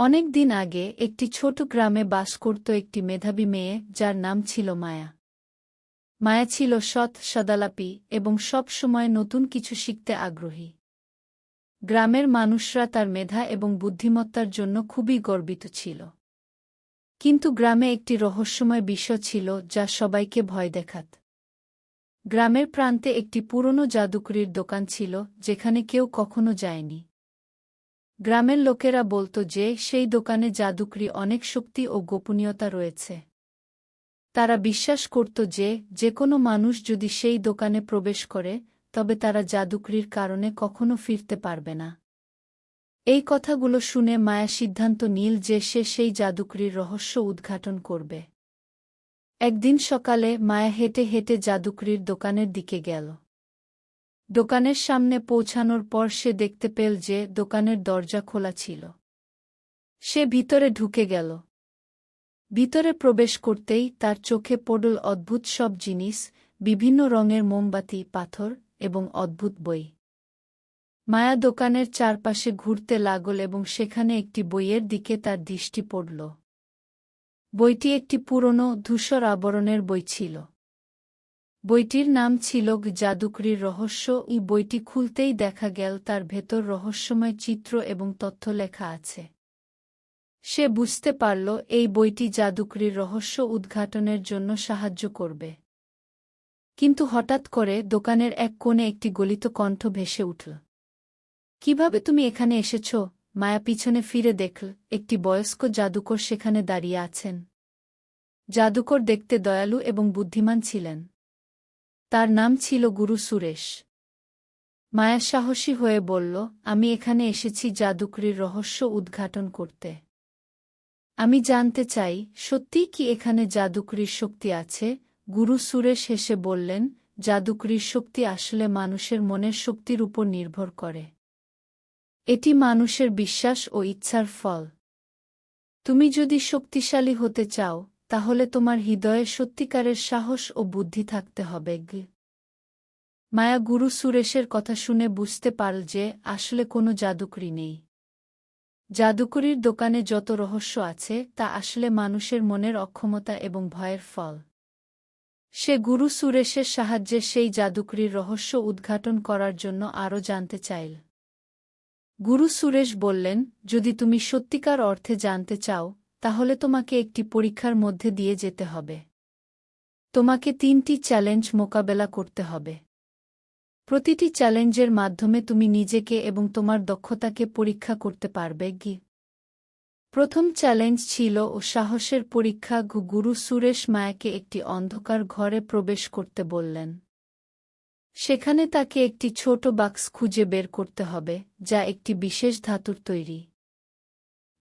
অনেক দিন আগে একটি ছোট গ্রামে বাস করত একটি মেধাবী মেয়ে, যার নাম ছিল মায়া। মায়া ছিল সৎ, সদালাপি এবং সব সময় নতুন কিছু শিখতে আগ্রহী। গ্রামের মানুষরা তার মেধা এবং বুদ্ধিমত্তার জন্য খুবই গর্বিত ছিল। কিন্তু গ্রামে একটি রহস্যময় বিষয় ছিল যা সবাইকে ভয় দেখাত। গ্রামের প্রান্তে একটি পুরনো জাদুকরির দোকান ছিল, যেখানে কেউ কখনো যায়নি। গ্রামের লোকেরা বলত যে, সেই দোকানে জাদুকরি অনেক শক্তি ও গোপনীয়তা রয়েছে। তারা বিশ্বাস করত যে যে কোনো মানুষ যদি সেই দোকানে প্রবেশ করে, তবে তারা জাদুকরির কারণে কখনো ফিরতে পারবে না। এই কথাগুলো শুনে মায়া সিদ্ধান্ত নীল যে সে সেই জাদুকরির রহস্য উদ্ঘাটন করবে। একদিন সকালে মায়া হেঁটে হেঁটে জাদুকরির দোকানের দিকে গেল। দোকানের সামনে পৌঁছানোর পর সে দেখতে পেল যে দোকানের দরজা খোলা ছিল। সে ভিতরে ঢুকে গেল। ভিতরে প্রবেশ করতেই তার চোখে পড়ল অদ্ভুত সব জিনিস, বিভিন্ন রঙের মোমবাতি, পাথর এবং অদ্ভুত বই। মায়া দোকানের চারপাশে ঘুরতে লাগল এবং সেখানে একটি বইয়ের দিকে তার দৃষ্টি পড়ল। বইটি একটি পুরনো ধূসর আবরণের বই ছিল। বইটির নাম ছিল জাদুকরির রহস্য। ই বইটি খুলতেই দেখা গেল তার ভেতর রহস্যময় চিত্র এবং তথ্য লেখা আছে। সে বুঝতে পারল, এই বইটি জাদুকরির রহস্য উদ্ঘাটনের জন্য সাহায্য করবে। কিন্তু হঠাৎ করে দোকানের এক কোণে একটি গলিত কণ্ঠ ভেসে উঠল, কীভাবে তুমি এখানে এসেছ? মায়া পিছনে ফিরে দেখল, একটি বয়স্ক জাদুকর সেখানে দাঁড়িয়ে আছেন। জাদুকর দেখতে দয়ালু এবং বুদ্ধিমান ছিলেন। তার নাম ছিল গুরু সুরেশ। মায়া সাহসী হয়ে বলল, আমি এখানে এসেছি জাদুকরির রহস্য উদ্ঘাটন করতে। আমি জানতে চাই, সত্যিই কি এখানে জাদুকরির শক্তি আছে? গুরু সুরেশ হেসে বললেন, জাদুকরির শক্তি আসলে মানুষের মনের শক্তির উপর নির্ভর করে। এটি মানুষের বিশ্বাস ও ইচ্ছার ফল। তুমি যদি শক্তিশালী হতে চাও তাহলে তোমার হৃদয়ে সত্যিকারের সাহস ও বুদ্ধি থাকতে হবে মায়া গুরু সুরেশের কথা শুনে বুঝতে পারল যে আসলে কোনো জাদুকরি নেই। জাদুকরির দোকানে যত রহস্য আছে, তা আসলে মানুষের মনের অক্ষমতা এবং ভয়ের ফল। সে গুরু সুরেশের সাহায্যে সেই জাদুকরির রহস্য উদ্ঘাটন করার জন্য আরও জানতে চাইল। গুরু সুরেশ বললেন, যদি তুমি সত্যিকার অর্থে জানতে চাও তাহলে তোমাকে একটি পরীক্ষার মধ্যে দিয়ে যেতে হবে। তোমাকে তিনটি চ্যালেঞ্জ মোকাবেলা করতে হবে। প্রতিটি চ্যালেঞ্জের মাধ্যমে তুমি নিজেকে এবং তোমার দক্ষতাকে পরীক্ষা করতে পারবে, গি। প্রথম চ্যালেঞ্জ ছিল ও সাহসের পরীক্ষা গুরু সুরেশ মায়াকে একটি অন্ধকার ঘরে প্রবেশ করতে বললেন। সেখানে তাকে একটি ছোট বাক্স খুঁজে বের করতে হবে, যা একটি বিশেষ ধাতুর তৈরি।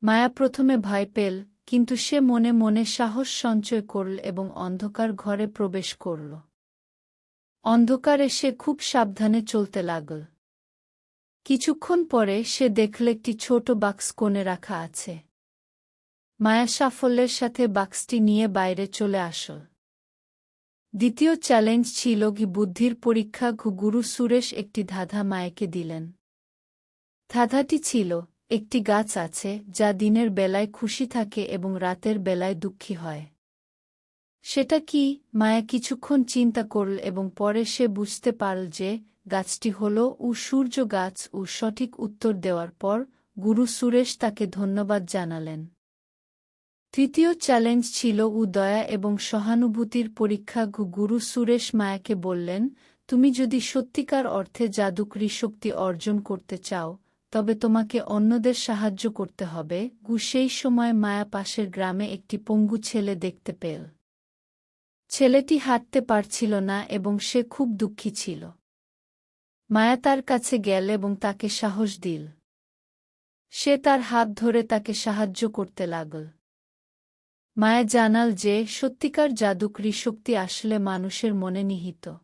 মায়া প্রথমে ভয় পেল কিন্তু সে মনে মনে সাহস সঞ্চয় করল এবং অন্ধকার ঘরে প্রবেশ করল। অন্ধকারে সে খুব সাবধানে চলতে লাগল। কিছুক্ষণ পরে সে দেখল একটি ছোট বাক্স কোণে রাখা আছে। মায়া সাফল্যের সাথে বাক্সটি নিয়ে বাইরে চলে আসল। দ্বিতীয় চ্যালেঞ্জ ছিল গি বুদ্ধির পরীক্ষা গুরু সুরেশ একটি ধাঁধা মায়াকে দিলেন। ধাঁধাটি ছিল একটি গাছ আছে যা দিনের বেলায় খুশি থাকে এবং রাতের বেলায় দুঃখী হয়। সেটা কি মায়া কিছুক্ষণ চিন্তা করল এবং পরে সে বুঝতে পারল যে গাছটি হল উ সূর্য গাছ ও সঠিক উত্তর দেওয়ার পর গুরু সুরেশ তাকে ধন্যবাদ জানালেন। তৃতীয় চ্যালেঞ্জ ছিল উ দয়া এবং সহানুভূতির পরীক্ষা গুরু সুরেশ মায়াকে বললেন, তুমি যদি সত্যিকার অর্থে জাদুকরি শক্তি অর্জন করতে চাও তবে তোমাকে অন্যদের সাহায্য করতে হবে। গু সেই সময় মায়া পাশের গ্রামে একটি পঙ্গু ছেলে দেখতে পেল। ছেলেটি হাঁটতে পারছিল না এবং সে খুব দুঃখী ছিল। মায়া তার কাছে গেল এবং তাকে সাহস দিল। সে তার হাত ধরে তাকে সাহায্য করতে লাগল। মায়া জানাল যে, সত্যিকার জাদুকরি শক্তি আসলে মানুষের মনে নিহিত।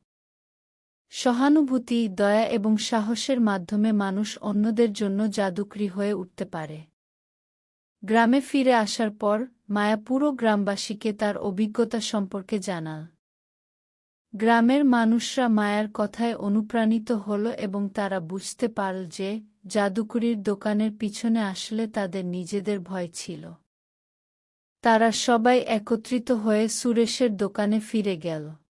সহানুভূতি, দয়া এবং সাহসের মাধ্যমে মানুষ অন্যদের জন্য জাদুকরি হয়ে উঠতে পারে। গ্রামে ফিরে আসার পর মায়া পুরো গ্রামবাসীকে তার অভিজ্ঞতা সম্পর্কে জানাল গ্রামের মানুষরা মায়ার কথায় অনুপ্রাণিত হল এবং তারা বুঝতে পারল যে জাদুকরির দোকানের পিছনে আসলে তাদের নিজেদের ভয় ছিল। তারা সবাই একত্রিত হয়ে সুরেশের দোকানে ফিরে গেল।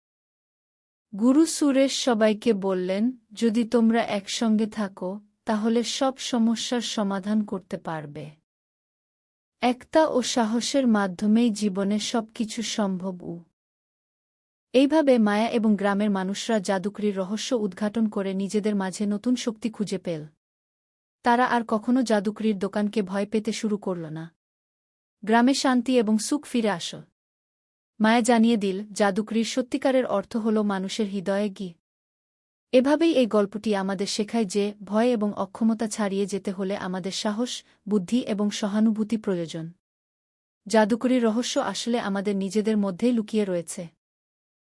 গুরু সুরেশ সবাইকে বললেন, যদি তোমরা একসঙ্গে থাকো, তাহলে সব সমস্যার সমাধান করতে পারবে। একতা ও সাহসের মাধ্যমেই জীবনে সবকিছু সম্ভব উ। এইভাবে মায়া এবং গ্রামের মানুষরা জাদুকরির রহস্য উদ্ঘাটন করে নিজেদের মাঝে নতুন শক্তি খুঁজে পেল। তারা আর কখনো জাদুকরির দোকানকে ভয় পেতে শুরু করল না। গ্রামে শান্তি এবং সুখ ফিরে আস মায়া জানিয়ে দিল, জাদুকরির সত্যিকারের অর্থ হল মানুষের হৃদয়ে গি। এভাবেই এই গল্পটি আমাদের শেখায় যে, ভয় এবং অক্ষমতা ছাড়িয়ে যেতে হলে আমাদের সাহস, বুদ্ধি এবং সহানুভূতি প্রয়োজন। জাদুকরির রহস্য আসলে আমাদের নিজেদের মধ্যেই লুকিয়ে রয়েছে।